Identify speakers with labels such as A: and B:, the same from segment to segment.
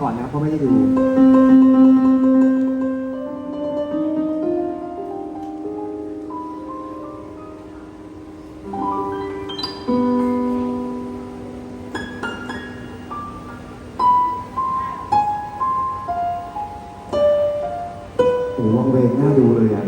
A: ก่อนนะเพราะไม่ได้ดูโอ้วังเวงน่าดูเลยอะ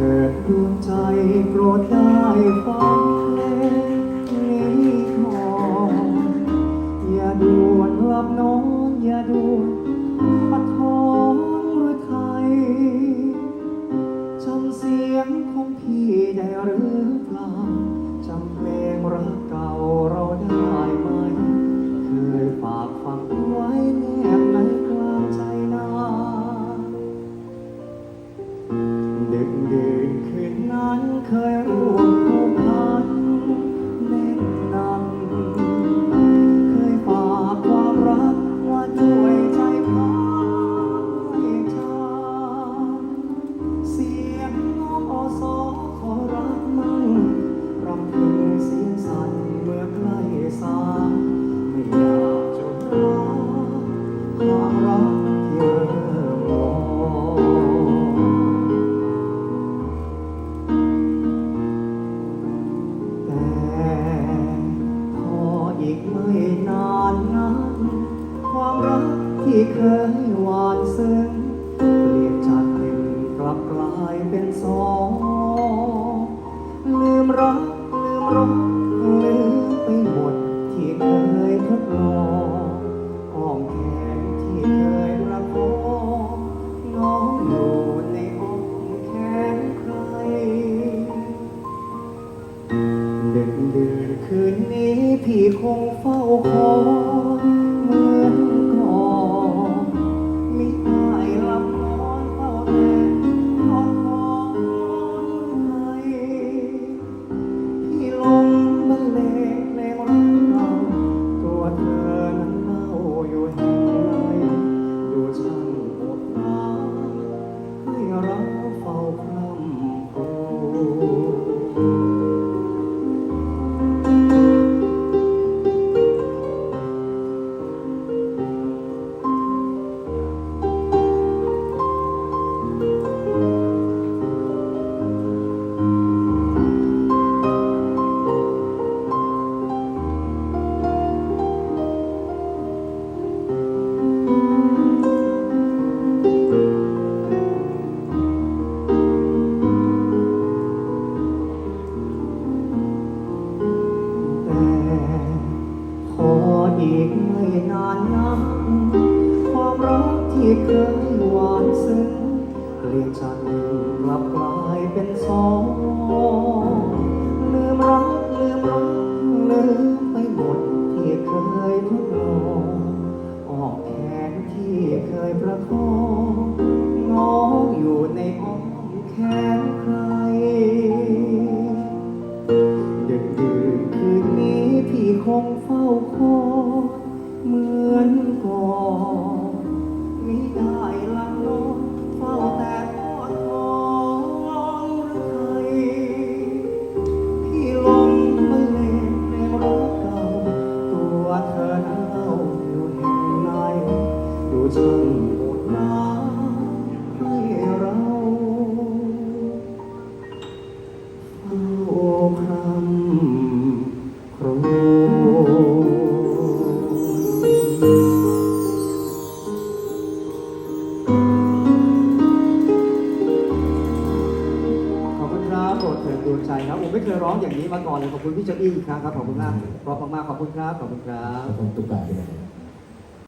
A: เกิดดวงใจโปรดได้ฟังเพลงนี้ขออย่าด่วนหลับนอนอย่าด่วนปะท้องหรือไทยจำเสียงของพี่ได้หรือเปล่า ยหวานซึ้งเปลี่ยนจากหนึ่งกลับกลายเป็นสองลืมรัก เคยหวานซึ้งเปลี่ยนจากหนึ่งกลับกลายเป็นสองลืมรักลืมรักลืมไปหมดที่เคยทดลองออกแขนที่เคยประคองน้องอยู่ในอ้อมแขนใครดึกดื่นคืนนี้พี่คงเฝ้าคอยเหมือนก่อน มิได้ลับนอนเฝ้าแต่ ดเถิดดวงใจครับผมไม่เคยร้องอย่างนี้มาก่อนเลยขอบคุณพี่เจ้าอี้อีกครั้งครับขอบคุณมากเพราะมากขอบคุณครับขอบคุณครับ
B: ผมตุ๊กตาเป็นยังไง